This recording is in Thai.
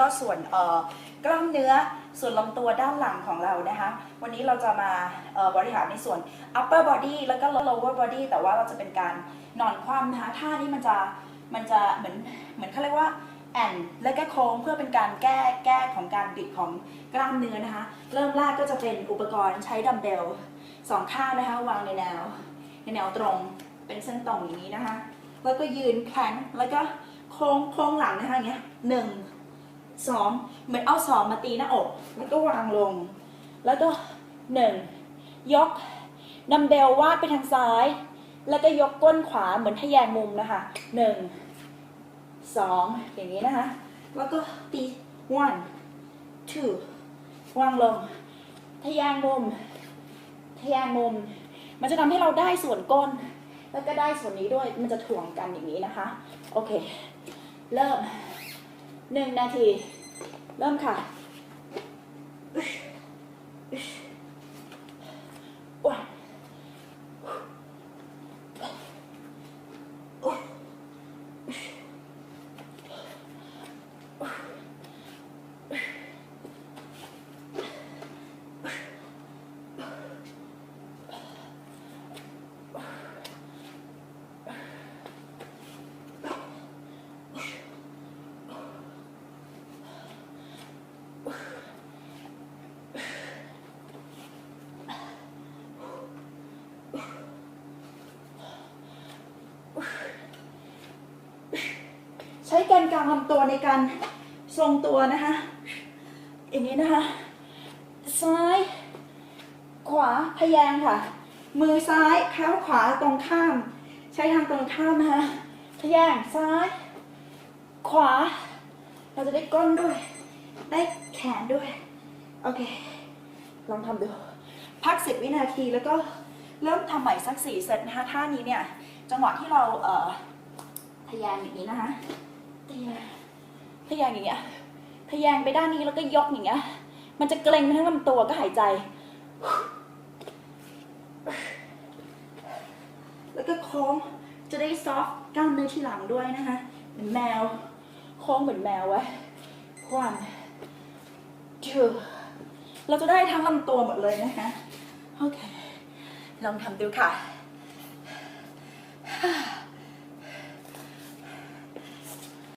ก็ส่วนเออกล้ามเนื้อส่วนลำตัวด้านหลังของเรานะคะ วันนี้เราจะมาบริหารในส่วน upper body แล้วก็ lower body แต่ว่าเราจะเป็นการนอนคว่ำนะคะท่านี้มันจะมันจะเหมือนเหมือนเขาเรียกว่าแอนและก็โค้งเพื่อเป็นการแก้แก้ของการบิดของกล้ามเนื้อนะคะ เริ่มแรกก็จะเป็นอุปกรณ์ใช้ดัมเบลสองข้างนะคะวางในแนวในแนวตรงเป็นเส้นตรงอย่างนี้นะคะ แล้วก็ยืนแข็งแล้วก็โค้งโค้งหลังนะคะอย่างเงี้ยหนึ่ง สองเหมือนเอาสองมาตีหน้าอก แล้วก็วางลง แล้วก็หนึ่งยกดัมเบลวาดไปทางซ้าย แล้วก็ยกก้นขวาเหมือนทะแยงมุมนะคะหนึ่งสองอย่างนี้นะคะ แล้วก็ตี one two วางลง ทะแยงมุม ทะแยงมุม มันจะทำให้เราได้ส่วนก้น แล้วก็ได้ส่วนนี้ด้วย มันจะถ่วงกันอย่างนี้นะคะ โอเค เริ่ม หนึ่งนาที เริ่มค่ะโอ้ยใช้แกนกลางลำตัวในการทรงตัวนะคะอย่างนี้นะคะ ซ้าย ขวาพยางค่ะ มือซ้ายเท้าขวาตรงข้าม ใช้ทางตรงข้ามนะคะพยางซ้าย ขวา เราจะได้ก้นด้วย ได้แขนด้วย โอเค ลองทำดู พักสิบวินาทีแล้วก็เริ่มทำใหม่สักสี่เซตนะคะท่านี้เนี่ย จังหวะที่เราเอ่อทะแยงอย่างนี้นะคะ ทะแยงทะแยงอย่างเงี้ยทะแยงไปด้านนี้แล้วก็ยกอย่างเงี้ย มันจะเกร็งไปทั้งลำตัวก็หายใจ แล้วก็โค้งจะได้ซอฟต์กล้ามเนื้อที่หลังด้วยนะคะเหมือนแมว โค้งเหมือนแมวไว้ one two เราจะได้ทั้งลำตัวหมดเลยนะคะ โอเค ลองทำดูค่ะ